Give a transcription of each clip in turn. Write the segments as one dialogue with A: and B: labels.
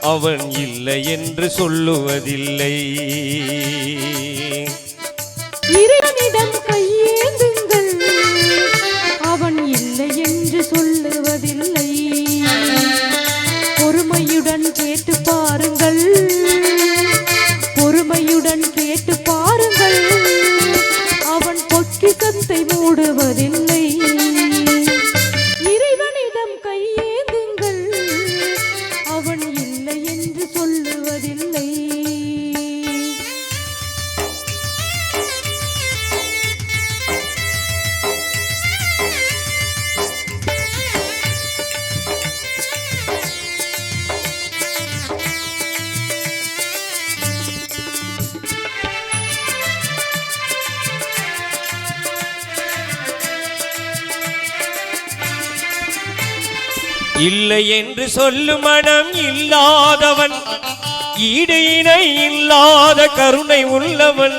A: அவன் இல்லை என்று சொல்லுவதில்லை.
B: இறைவனிடம் கையேந்துங்கள். அவன் இல்லை என்று சொல்லுவதில்லை. பொறுமையுடன் கேட்டு பாருங்கள். இல்லை என்று
A: சொல்லும் மனம் இல்லாதவன் ஈடு இணை இல்லாத கருணை உள்ளவன்.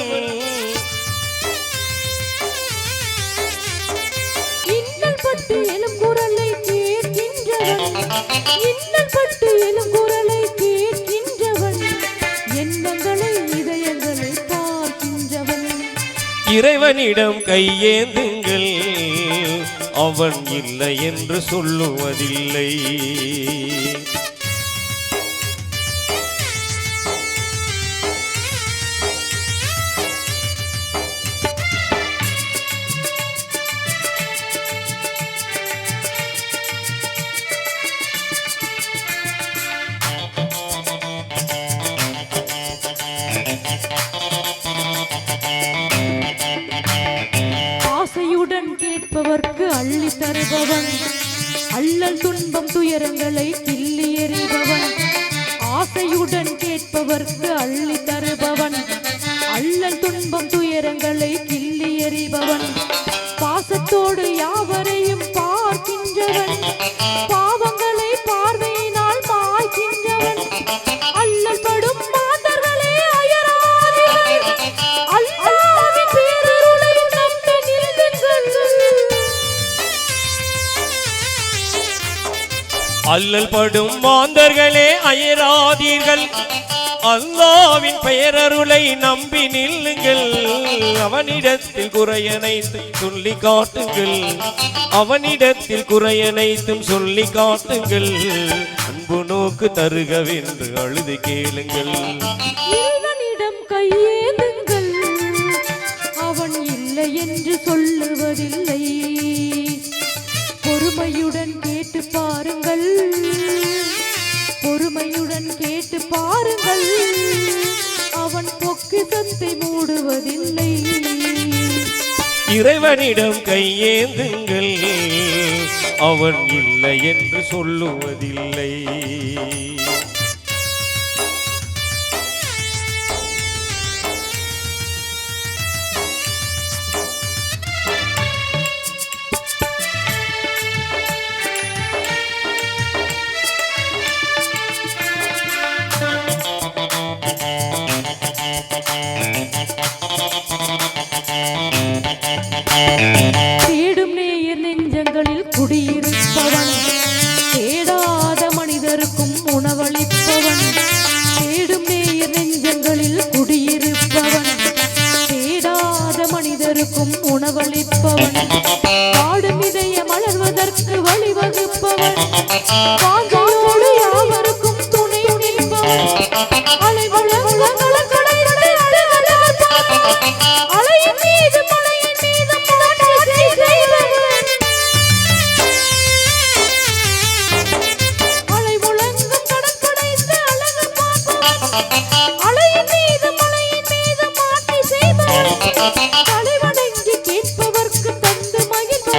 A: இறைவனிடம் கையேந்துங்கள். அவன் இல்லை என்று சொல்லுவதில்லை.
B: அள்ளி தருபவன். அல்லல் துன்பம் துயரங்களை கிள்ளி எறிபவன். ஆசையுடன் கேட்பவர்க்கு அள்ளி தருபவன். அல்லல் துன்பம் அல்லல் படும் மாந்தர்களே அயராதீர்கள். அல்லாவின்
A: பெயரருளை நம்பி நில்லுங்கள். அவனிடத்தில் குறையனைத்தும் சொல்லி காட்டுங்கள். அவனிடத்தில் குறையனைத்தும் சொல்லி காட்டுங்கள். அன்பு நோக்கு தருகவென்று அழுது கேளுங்கள்.
B: இறைவனிடம் கையேந்துங்கள். அவன் இல்லை என்று சொல்லுவதில்லை. பொறுமையுடன் கேட்டு பாரு. பொறுமையுடன் கேட்டு பாருங்கள். அவன் பொக்கிசத்தை மூடுவதில்லை.
A: இறைவனிடம் கையேந்துங்கள். அவன் இல்லை என்று சொல்லுவதில்லை.
B: நேயர் குடியிருப்பவன். தேடாத மனிதருக்கும் உணவளிப்பவன். தேடும் நேயர் நெஞ்சங்களில் குடியிருப்பவன். தேடாத மனிதருக்கும் உணவளிப்பவன். பாடும் இதய மலர்வதற்கு வழிவகுப்பவன் யாவருக்கும் துணை நிற்பவன்.